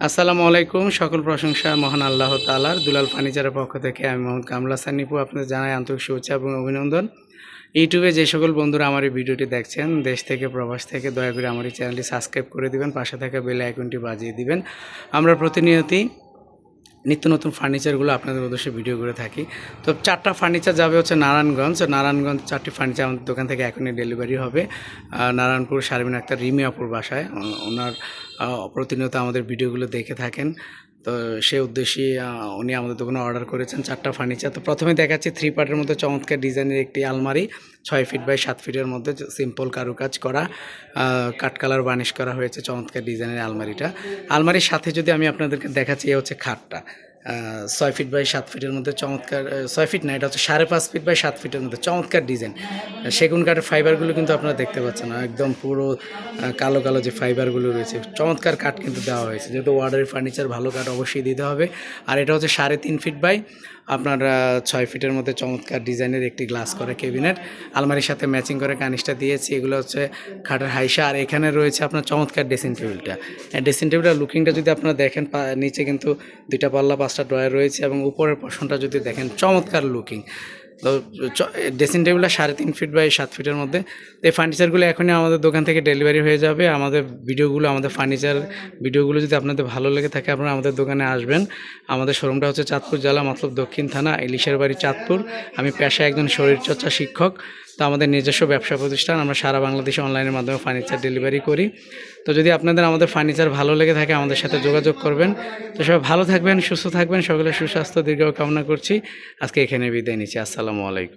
আসসালামু আলাইকুম, সকল প্রশংসা মহান আল্লাহ তালার দুলাল ফার্নিচারের পক্ষ থেকে আমি মোহাম্মদ কামলা সানিপু আপনাদের জানাই আন্তরিক শুভেচ্ছা এবং অভিনন্দন। ইউটিউবে যে সকল বন্ধুরা আমার এই ভিডিওটি দেখছেন, দেশ থেকে প্রবাস থেকে, দয়া করে আমার এই চ্যানেলটি সাবস্ক্রাইব করে দিবেন, পাশে থাকা বেল আইকনটি বাজিয়ে দিবেন। আমরা প্রতিনিয়তই নিত্য নতুন ফার্নিচারগুলো আপনাদের উদ্দেশ্যে ভিডিও করে থাকি। তো চারটা ফার্নিচার যাবে হচ্ছে নারায়ণগঞ্জ। নারায়ণগঞ্জ চারটি ফার্নিচার আমাদের দোকান থেকে এখনই ডেলিভারি হবে। নারায়ণপুর শারমিন আক্তার রিমিয়াপুর বাসায়। ওনার প্রতিনিয়ত আমাদের ভিডিওগুলো দেখে থাকেন। তো সে উদ্দেশ্যে উনি আমাদের দোকানে অর্ডার করেছেন চারটা ফার্নিচার তো প্রথমে দেখাচ্ছি থ্রি পার্টের মধ্যে চমৎকার ডিজাইনের একটি আলমারি। ছয় ফিট বাই সাত ফিটের মধ্যে সিম্পল কারুকাজ করা কাট কালার বানিশ করা হয়েছে চমৎকার ডিজাইনের আলমারিটা। আলমারির সাথে যদি আমি আপনাদেরকে দেখাচ্ছি, এ হচ্ছে খাটটা। ছয় ফিট বাই সাত ফিটের মধ্যে চমৎকার ছয় ফিট না, এটা হচ্ছে সাড়ে পাঁচ ফিট বাই সাত ফিটের মধ্যে চমৎকার ডিজাইন সেগুন কাঠের ফাইবারগুলো কিন্তু আপনারা দেখতে পাচ্ছেন একদম পুরো কালো কালো যে ফাইবারগুলো রয়েছে, চমৎকার কাঠ কিন্তু দেওয়া হয়েছে। যেহেতু ওয়ার্ডারের ফার্নিচার ভালো কাঠ অবশ্যই দিতে হবে। আর এটা হচ্ছে সাড়ে তিন ফিট বাই আপনার ছয় ফিটের মধ্যে চমৎকার ডিজাইনের একটি গ্লাস করে কেবিনেট আলমারির সাথে ম্যাচিং করে কানিসটা দিয়েছি। এগুলো হচ্ছে খাটের হাইসা। আর এখানে রয়েছে আপনার চমৎকার ড্রেসিং টেবিলটা। ড্রেসিং টেবিলটার লুকিংটা যদি আপনারা দেখেন নিচে কিন্তু দুইটা পাল্লা, পাঁচটা ড্রয়ার রয়েছে এবং উপরের পশনটা যদি দেখেন, চমৎকার লুকিং। তো ড্রেসিং টেবিলটা সাড়ে তিন ফিট বাই সাত ফিটের মধ্যে। তো এই ফার্নিচারগুলো এখনই আমাদের দোকান থেকে ডেলিভারি হয়ে যাবে। আমাদের ভিডিওগুলো আমাদের ফার্নিচার ভিডিওগুলো যদি আপনাদের ভালো লেগে থাকে, আপনারা আমাদের দোকানে আসবেন। আমাদের শোরুমটা হচ্ছে চাঁদপুর জেলা, মতলব দক্ষিণ থানা ইলিশের বাড়ি চাঁদপুর। আমি পেশায় একজন শরীরচর্চা শিক্ষক। তো আমাদের নিজস্ব ব্যবসা প্রতিষ্ঠান, আমরা সারা বাংলাদেশে অনলাইনের মাধ্যমে ফার্নিচার ডেলিভারি করি। তো যদি আপনাদের আমাদের ফার্নিচার ভালো লেগে থাকে, আমাদের সাথে যোগাযোগ করবেন। তো সবাই ভালো থাকবেন, সুস্থ থাকবেন। সকলে সুস্বাস্থ্য দীর্ঘ কামনা করছি। আজকে এখানে বিদায় নিচ্ছি। আসসালামু আলাইকুম।